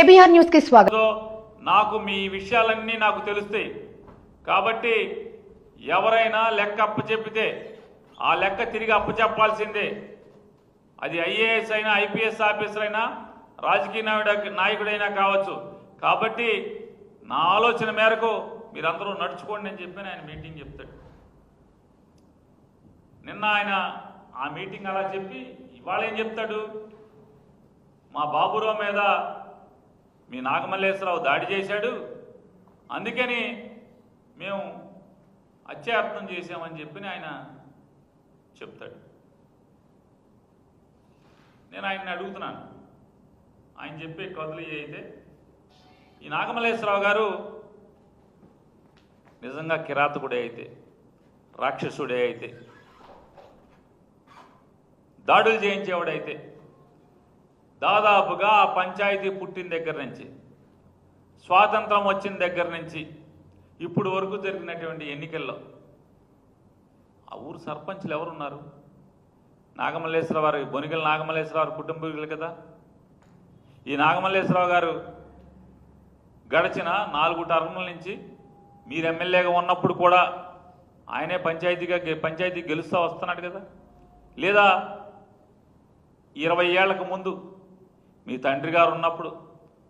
KBR న్యూస్కి స్వాగతం నాకు మీ విషయాలన్నీ నాకు తెలుస్తాయి. కాబట్టి ఎవరైనా లెక్క అప్పచెప్పితే ఆ లెక్క తిరిగి అప్పచెప్పాల్సిందే అది ఐఏఎస్ అయినా ఐపీఎస్ ఆఫీసర్ అయినా రాజకీయ నాయుడు నాయకుడైనా కావచ్చు. కాబట్టి నా ఆలోచన మేరకు మీరందరూ నడుచుకోండి అని చెప్పి ఆయన మీటింగ్ చెప్తాడు నిన్న ఆయన ఆ మీటింగ్ అలా చెప్పి ఇవాళ ఏం చెప్తాడు? మా బాబురావు మీద మీ నాగమల్లేశ్వరరావు దాడి చేశాడు. అందుకని మేము అత్యార్థం చేశామని చెప్పి ఆయన చెప్తాడు. నేను ఆయన్ని అడుగుతున్నాను. ఆయన చెప్పే కదులు అయితే ఈ నాగమల్లేశ్వరరావు గారు నిజంగా కిరాతకుడే అయితే రాక్షసుడే అయితే దాడులు చేయించేవాడైతే దాదాపుగా ఆ పంచాయతీ పుట్టిన దగ్గర నుంచి స్వాతంత్రం వచ్చిన దగ్గర నుంచి ఇప్పుడు వరకు జరిగినటువంటి ఎన్నికల్లో ఆ ఊరు సర్పంచ్లు ఎవరున్నారు? నాగమల్లేశ్వరరావు గారు బొనిగల నాగమల్లేశ్వరరావు కుటుంబీకులు కదా. ఈ నాగమల్లేశ్వరరావు గారు గడిచిన నాలుగు టర్ముల నుంచి మీరు ఎమ్మెల్యేగా ఉన్నప్పుడు కూడా ఆయనే పంచాయతీగా పంచాయతీ గెలుస్తూ వస్తున్నాడు కదా. లేదా ఇరవై ఏళ్ళకు ముందు మీ తండ్రి గారు ఉన్నప్పుడు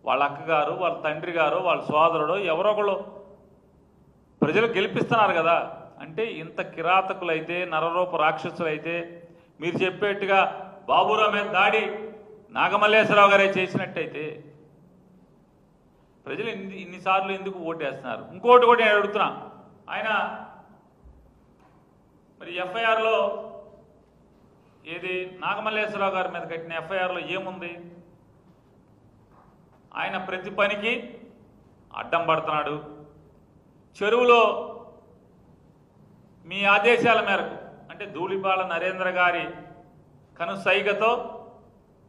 వాళ్ళ అక్కగారు వాళ్ళ తండ్రి గారు వాళ్ళ సోదరుడు ఎవరో ఒకళ్ళు ప్రజలు గెలిపిస్తున్నారు కదా. అంటే ఇంత కిరాతకులైతే నరరూప రాక్షసులైతే మీరు చెప్పేట్టుగా బాబురావు మీద దాడి నాగమల్లేశ్వరరావు గారే చేసినట్టయితే ప్రజలు ఇన్ని ఇన్నిసార్లు ఎందుకు ఓటేస్తున్నారు? ఇంకోటి కూడా నేను అడుగుతున్నా. ఆయన మరి ఎఫ్ఐఆర్లో ఏది? నాగమల్లేశ్వరరావు గారి మీద కట్టిన ఎఫ్ఐఆర్లో ఏముంది? ఆయన ప్రతి పనికి అడ్డం పడుతున్నాడు. చెరువులో మీ ఆదేశాల మేరకు అంటే ధూళిపాల నరేంద్ర గారి కనుసైగతో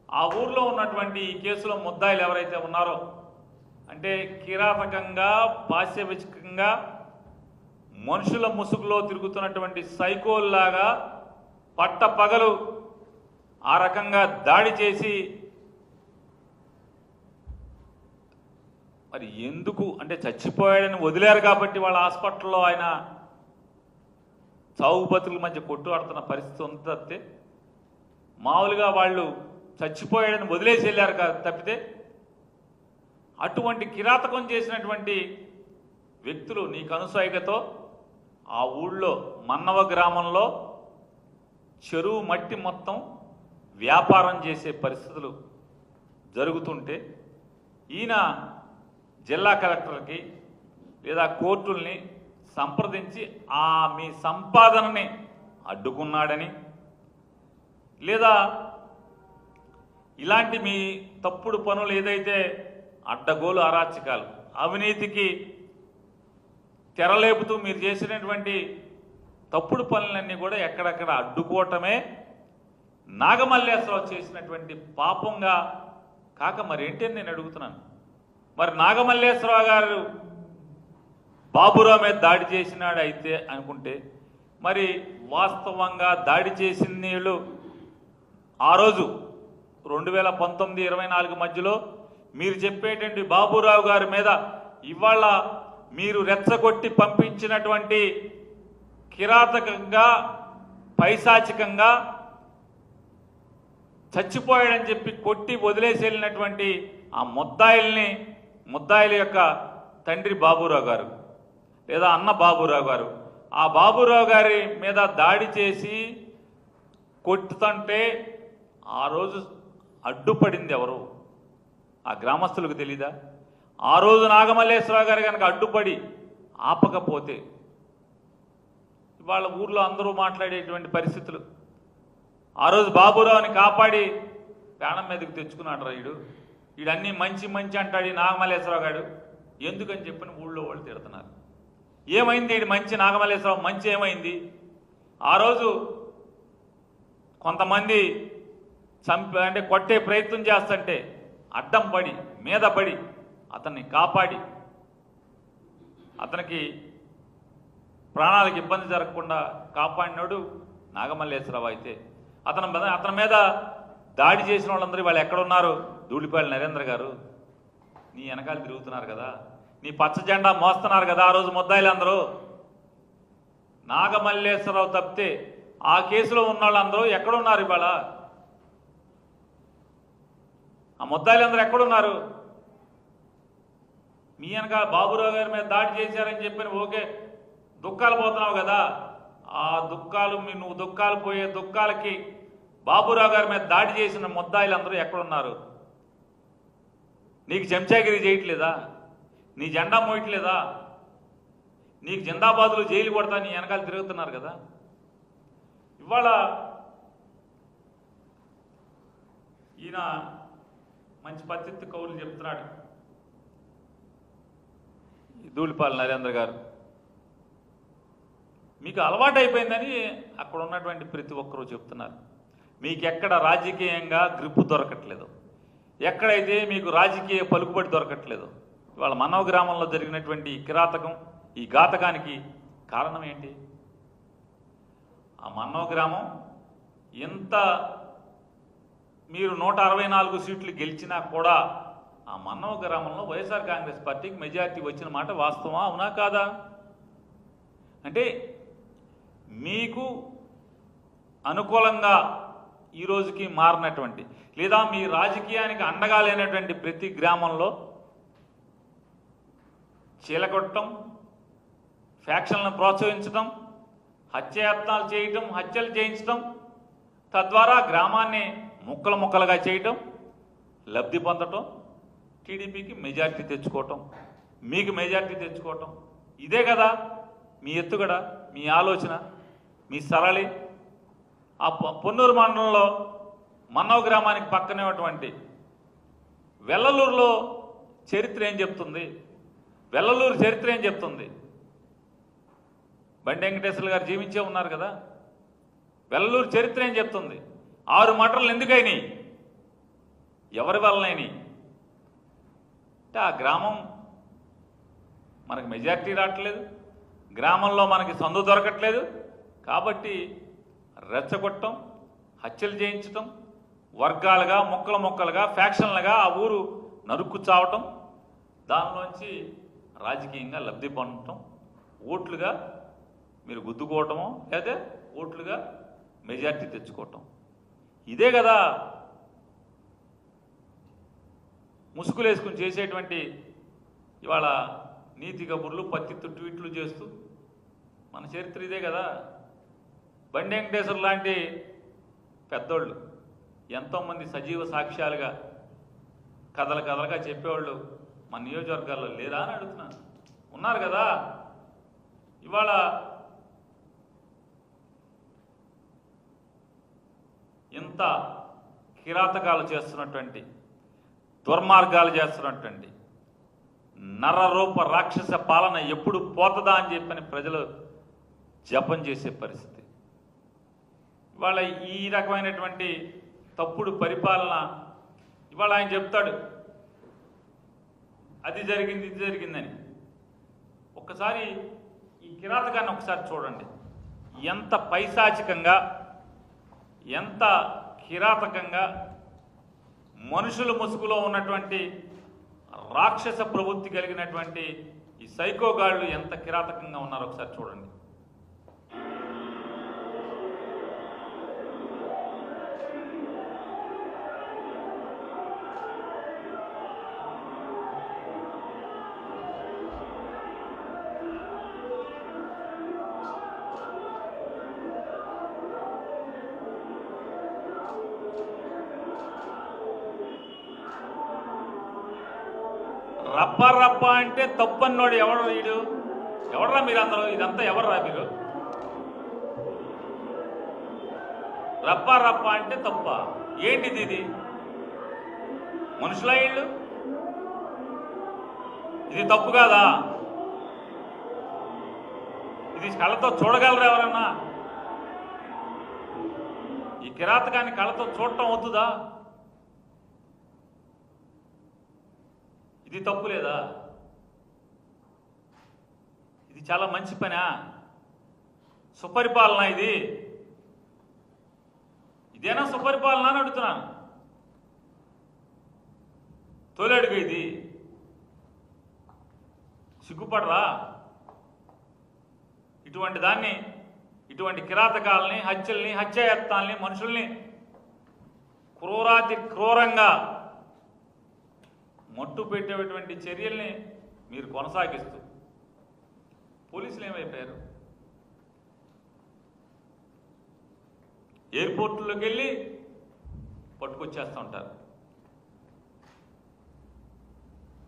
ఆ ఊర్లో ఉన్నటువంటి ఈ కేసులో ముద్దాయిలు ఎవరైతే ఉన్నారో అంటే కిరాతకంగా పాశ్యవికంగా మనుషుల ముసుగులో తిరుగుతున్నటువంటి సైకోల్లాగా పట్ట పగలు ఆ రకంగా దాడి చేసి మరి ఎందుకు? అంటే చచ్చిపోయాడని వదిలేరు కాబట్టి వాళ్ళ హాస్పిటల్లో ఆయన చావు బతుకుల మధ్య కొట్టుఆడుతున్న పరిస్థితి ఉంది తప్పితే మామూలుగా వాళ్ళు చచ్చిపోయాడని వదిలేసి వెళ్ళారు తప్పితే అటువంటి కిరాతకం చేసినటువంటి వ్యక్తులు నీ కనుసాయికతో ఆ ఊళ్ళో మన్నవ గ్రామంలో చెరువు మట్టి మొత్తం వ్యాపారం చేసే పరిస్థితులు జరుగుతుంటే ఈయన జిల్లా కలెక్టర్కి లేదా కోర్టుల్ని సంప్రదించి ఆ మీ సంపాదనని అడ్డుకున్నాడని లేదా ఇలాంటి మీ తప్పుడు పనులు ఏదైతే అడ్డగోలు అరాచకాలు అవినీతికి తెరలేపుతూ మీరు చేసినటువంటి తప్పుడు పనులన్నీ కూడా ఎక్కడెక్కడ అడ్డుకోవటమే నాగమల్లేశ్వరరావు చేసినటువంటి పాపంగా కాక మరేంటి అని నేను అడుగుతున్నాను. మరి నాగమల్లేశ్వరరావు గారు బాబురావు మీద దాడి చేసినాడు అయితే అనుకుంటే మరి వాస్తవంగా దాడి చేసిన వీళ్ళు ఆ రోజు రెండు వేల పంతొమ్మిది ఇరవై నాలుగు మధ్యలో మీరు చెప్పేటువంటి బాబురావు గారి మీద ఇవాళ మీరు రెచ్చగొట్టి పంపించినటువంటి కిరాతకంగా పైశాచికంగా చచ్చిపోయాడని చెప్పి కొట్టి వదిలేసి వెళ్ళినటువంటి ఆ ముద్దాయిల్ని ముద్దాయిల యొక్క తండ్రి బాబురావు గారు లేదా అన్న బాబురావు గారు. ఆ బాబురావు గారి మీద దాడి చేసి కొట్టుతంటే ఆ రోజు అడ్డుపడింది ఎవరు? ఆ గ్రామస్తులకు తెలీదా? ఆ రోజు నాగమల్లేశ్వరరావు గారు కనుక అడ్డుపడి ఆపకపోతే వాళ్ళ ఊర్లో అందరూ మాట్లాడేటువంటి పరిస్థితులు. ఆ రోజు బాబురావుని కాపాడి ప్రాణం మీదకి తెచ్చుకున్నాడు రాయుడు వీడన్నీ మంచి మంచి అంటాడు ఈ నాగమల్లేశ్వరరావు గారు. ఎందుకని చెప్పిన ఊళ్ళో వాళ్ళు తిడుతున్నారు. ఏమైంది వీడి మంచి నాగమల్లేశ్వరరావు? మంచి ఏమైంది? ఆ రోజు కొంతమంది చంప అంటే కొట్టే ప్రయత్నం చేస్తుంటే అడ్డం పడి మీద పడి అతన్ని కాపాడి అతనికి ప్రాణాలకు ఇబ్బంది జరగకుండా కాపాడినాడు నాగమల్లేశ్వరరావు అయితే. అతను అతని మీద దాడి చేసిన వాళ్ళందరూ వాళ్ళు ఎక్కడున్నారు ధూళిపాయల నరేంద్ర గారు నీ వెనకాల తిరుగుతున్నారు కదా నీ పచ్చ జెండా మోస్తున్నారు కదా ఆ రోజు ముద్దాయిలు అందరూ నాగమల్లేశ్వరరావు తప్పితే ఆ కేసులో ఉన్న వాళ్ళందరూ ఎక్కడున్నారు ఇవాళ? ఆ ముద్దాయిలు అందరూ ఎక్కడున్నారు? మీ వెనక బాబురావు గారి మీద దాడి చేశారని చెప్పి ఓకే దుఃఖాలు పోతున్నావు కదా. ఆ దుఃఖాలు మీ నువ్వు దుఃఖాలు పోయే దుఃఖాలకి బాబురావు గారి మీద దాడి చేసిన ముద్దాయిలు అందరూ ఎక్కడున్నారు? నీకు చెంచాగిరి చేయట్లేదా? నీ జెండా మోయట్లేదా? నీకు జిందాబాదులు జైలు కొడతా నీ వెనకాల తిరుగుతున్నారు కదా? ఇవాళ ఈయన మంచి పద్ధతి కౌలు చెప్తున్నాడు. ఈ ధూళిపాల నరేంద్ర గారు. మీకు అలవాటు అయిపోయిందని అక్కడ ఉన్నటువంటి ప్రతి ఒక్కరూ చెప్తున్నారు. మీకు ఎక్కడ రాజకీయంగా గ్రిప్పు దొరకట్లేదు. ఎక్కడైతే మీకు రాజకీయ పలుకుబడి దొరకట్లేదు ఇవాళ మనవ గ్రామంలో జరిగినటువంటి కిరాతకం ఈ ఘాతకానికి కారణం ఏంటి? ఆ మన్నవ గ్రామం ఎంత మీరు నూట అరవై నాలుగు సీట్లు గెలిచినా కూడా ఆ మన్నవ గ్రామంలో వైఎస్ఆర్ కాంగ్రెస్ పార్టీకి మెజారిటీ వచ్చిన మాట వాస్తవమా? అవునా కాదా? అంటే మీకు అనుకూలంగా ఈ రోజుకి మారినటువంటి లేదా మీ రాజకీయానికి అండగా లేనటువంటి ప్రతి గ్రామంలో చీలకొట్టడం ఫ్యాక్షన్లను ప్రోత్సహించడం హత్యాయత్నాలు చేయటం హత్యలు చేయించడం తద్వారా గ్రామాన్ని ముక్కలు ముక్కలుగా చేయటం లబ్ధి పొందటం టీడీపీకి మెజారిటీ తెచ్చుకోవటం మీకు మెజార్టీ తెచ్చుకోవటం. ఇదే కదా మీ ఎత్తుగడ మీ ఆలోచన మీ సరళి ఆ పొన్నూరు మండలంలో మన్నవ గ్రామానికి పక్కనే ఉన్నటువంటి వెల్లలూరులో చరిత్ర ఏం చెప్తుంది? వెల్లలూరు చరిత్ర ఏం చెప్తుంది? బండి వెంకటేశ్వర గారు జీవించే ఉన్నారు కదా? వెల్లలూరు చరిత్ర ఏం చెప్తుంది? ఆరు మటర్లు ఎందుకైనాయి? ఎవరి వల్లనైనాయి? అంటే ఆ గ్రామం మనకు మెజారిటీ రావట్లేదు. గ్రామంలో మనకి సందు దొరకట్లేదు. కాబట్టి రెచ్చగొట్టడం హత్యలు చేయించటం వర్గాలుగా మొక్కల మొక్కలుగా ఫ్యాక్షన్లుగా ఆ ఊరు నరుక్కు చావటం దానిలోంచి రాజకీయంగా లబ్ధి పొందటం ఓట్లుగా మీరు గుద్దుకోవటమో లేదా ఓట్లుగా మెజార్టీ తెచ్చుకోవటం. ఇదే కదా ముసుగులేసుకుని చేసేటువంటి ఇవాళ నీతి కబుర్లు పత్తి ట్వీట్లు చేస్తూ మన చరిత్ర ఇదే కదా. బండి వెంకటేశ్వర లాంటి పెద్దోళ్ళు ఎంతోమంది సజీవ సాక్ష్యాలుగా కథల కథలుగా చెప్పేవాళ్ళు మన నియోజకవర్గాల్లో లేరా అని అడుగుతున్నాను. ఉన్నారు కదా? ఇవాళ ఇంత కిరాతకాలు చేస్తున్నటువంటి దుర్మార్గాలు చేస్తున్నటువంటి నరరూప రాక్షస పాలన ఎప్పుడు పోతుందా అని చెప్పని ప్రజలు జపం చేసే పరిస్థితి. ఇవాళ ఈ రకమైనటువంటి తప్పుడు పరిపాలన ఇవాళ ఆయన చెప్తాడు. అది జరిగింది ఇది జరిగిందని. ఒక్కసారి ఈ కిరాతకాన్ని ఒకసారి చూడండి. ఎంత పైశాచికంగా ఎంత కిరాతకంగా మనుషుల ముసుగులో ఉన్నటువంటి రాక్షస ప్రవృత్తి కలిగినటువంటి ఈ సైకోగాళ్ళు ఎంత కిరాతకంగా ఉన్నారో ఒకసారి చూడండి. రప్ప రప్ప అంటే తప్పన్నోడు ఎవడు వీడు? ఎవడరా మీరందరూ ఇదంతా ఎవర్రా మీరు? రప్ప రప్ప అంటే తప్ప. ఏంటిది ఇది? మనుషుల ఇళ్ళు ఇది తప్పు కాదా? ఇది కళ్ళతో చూడగలరా ఎవరన్నా? ఈ కిరాతకాన్ని కళ్ళతో చూడటం అవుతుందా? ఇది తప్పు లేదా? ఇది చాలా మంచి పనా? సుపరిపాలన ఇది. ఇదేనా సుపరిపాలన అని అడుగుతున్నాను. తొలి అడుగు ఇది. సిగ్గుపడరా? ఇటువంటి దాన్ని ఇటువంటి కిరాతకాలని హత్యల్ని హత్యాయత్నాల్ని మనుషుల్ని క్రూరాతి క్రూరంగా మట్టు పెట్టేటువంటి చర్యల్ని మీరు కొనసాగిస్తూ పోలీసులు ఏమైపోయారు ఎయిర్పోర్టులోకి వెళ్ళి పట్టుకొచ్చేస్తూ ఉంటారు.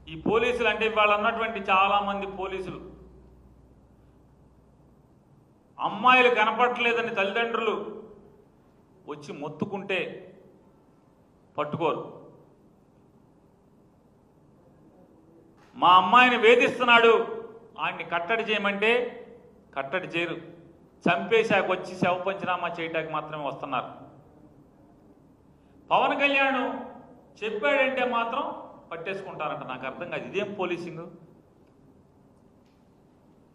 ఈ పోలీసులు అంటే ఇవాళ ఉన్నటువంటి చాలామంది పోలీసులు. అమ్మాయిలు కనపడలేదని తల్లిదండ్రులు వచ్చి మొత్తుకుంటే పట్టుకోరు. మా అమ్మాయిని వేధిస్తున్నాడు. ఆయన్ని కట్టడి చేయమంటే కట్టడి చేయరు. చంపేశాక వచ్చి శవ పంచనామా చేయటానికి మాత్రమే వస్తున్నారు. పవన్ కళ్యాణ్ చెప్పాడంటే మాత్రం పట్టేసుకుంటారంట. నాకు అర్థం కాదు. ఇదేం పోలీసింగ్?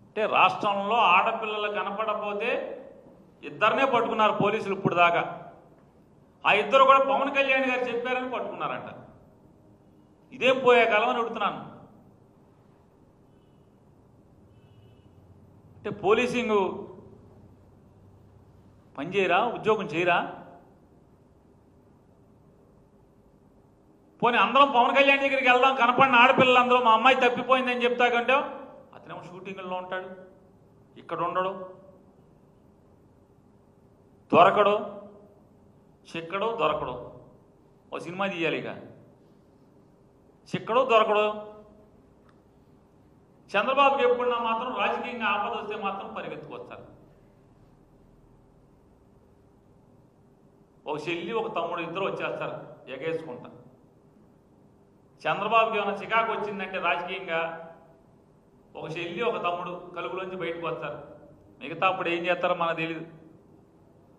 అంటే రాష్ట్రంలో ఆడపిల్లలు కనపడకపోతే ఇద్దరినే పట్టుకున్నారు పోలీసులు ఇప్పుడు దాకా. ఆ ఇద్దరు కూడా పవన్ కళ్యాణ్ గారు చెప్పారని పట్టుకున్నారంట. ఇదేం పోయే కాలం అని అడుగుతున్నాను. అంటే పోలీసింగ్ పని చేయరా ఉద్యోగం చేయరా? పోనీ అందరం పవన్ కళ్యాణ్ దగ్గరికి వెళ్దాం. కనపడిన ఆడపిల్లలందరూ మా అమ్మాయి తప్పిపోయిందని చెప్తా కంటే అతనేమో షూటింగ్లో ఉంటాడు. ఇక్కడ ఉండడు. దొరకడు. చిక్కడు దొరకడు. ఓ సినిమా తీయాలి ఇక చిక్కడు దొరకడు. చంద్రబాబుకి ఎప్పుడున్నా మాత్రం రాజకీయంగా ఆపద వస్తే మాత్రం పరిగెత్తుకొస్తారు. ఒక చెల్లి ఒక తమ్ముడు ఇద్దరు వచ్చేస్తారు ఎగేసుకుంటా చంద్రబాబుకి ఏమైనా చికాకు వచ్చిందంటే రాజకీయంగా ఒక చెల్లి ఒక తమ్ముడు కలుగులోంచి బయటకు వస్తారు. మిగతా అప్పుడు ఏం చేస్తారో మనకు తెలియదు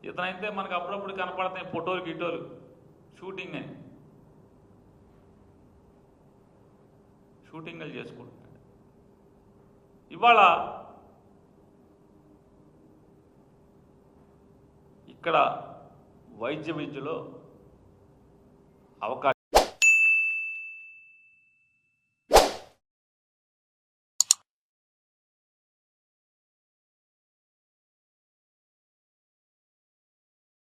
ఇతనైతే మనకు అప్పుడప్పుడు కనపడతాయి ఫోటోలు గిటోలు షూటింగ్ అని. షూటింగ్లు చేసుకుంటున్నాడు ఇవాళ ఇక్కడ వైద్య విద్యలో అవకాశం